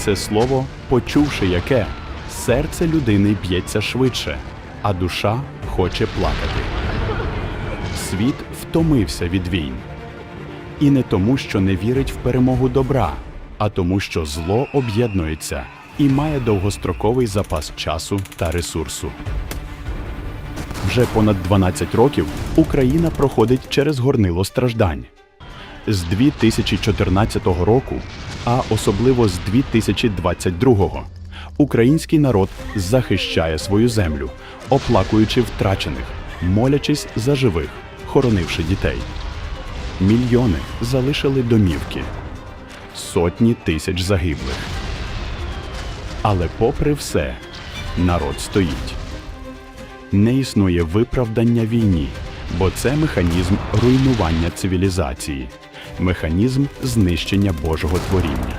це слово, почувши яке, серце людини б'ється швидше, а душа хоче плакати. Світ втомився від війн. І не тому, що не вірить в перемогу добра, а тому, що зло об'єднується і має довгостроковий запас часу та ресурсу. Вже понад 12 років Україна проходить через горнило страждань. З 2014 року, а особливо з 2022, український народ захищає свою землю, оплакуючи втрачених, молячись за живих, хоронивши дітей. Мільйони залишили домівки, сотні тисяч загиблих. Але попри все, народ стоїть. Не існує виправдання війні, бо це механізм руйнування цивілізації, механізм знищення Божого творіння.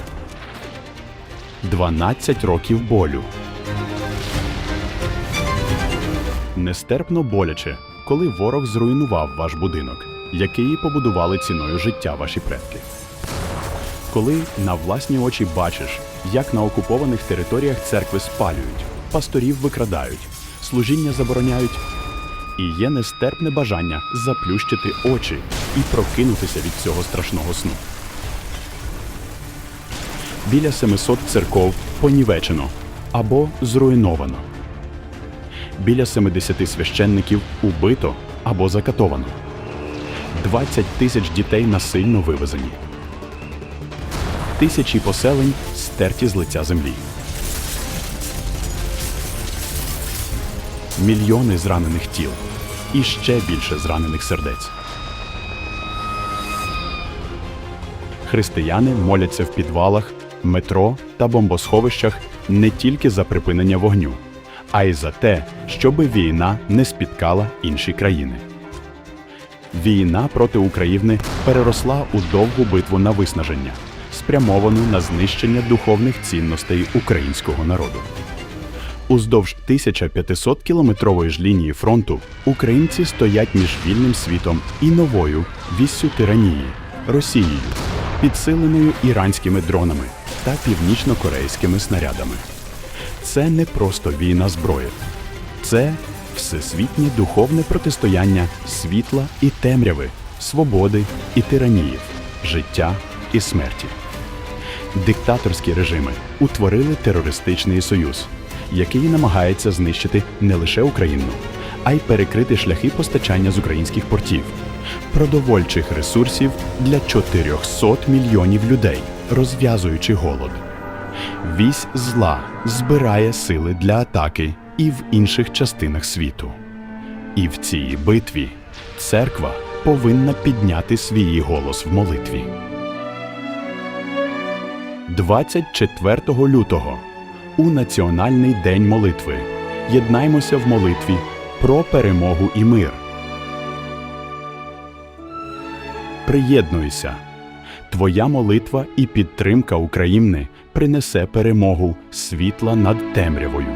12 років болю. Нестерпно боляче, коли ворог зруйнував ваш будинок, який побудували ціною життя ваші предки. Коли на власні очі бачиш, як на окупованих територіях церкви спалюють, пасторів викрадають, служіння забороняють, і є нестерпне бажання заплющити очі і прокинутися від цього страшного сну. Біля 700 церков понівечено або зруйновано. Біля 70 священників убито або закатовано. 20 тисяч дітей насильно вивезені тисячі поселень стерті з лиця землі. Мільйони зранених тіл і ще більше зранених сердець. Християни моляться в підвалах, метро та бомбосховищах не тільки за припинення вогню, а й за те, щоби війна не спіткала інші країни. Війна проти України переросла у довгу битву на виснаження, спрямовану на знищення духовних цінностей українського народу. Уздовж 1500-кілометрової ж лінії фронту українці стоять між вільним світом і новою віссю тиранії Росією, підсиленою іранськими дронами та північно-корейськими снарядами. Це не просто війна зброї, це всесвітнє духовне протистояння світла і темряви, свободи і тираніїв, життя і смерті. Диктаторські режими утворили терористичний союз, який намагається знищити не лише Україну, а й перекрити шляхи постачання з українських портів, продовольчих ресурсів для 400 мільйонів людей, розв'язуючи голод. Вісь зла збирає сили для атаки і в інших частинах світу. І в цій битві церква повинна підняти свій голос в молитві. 24 лютого у Національний день молитви єднаймося в молитві про перемогу і мир. Приєднуйся. Твоя молитва і підтримка України принесе перемогу світла над темрявою.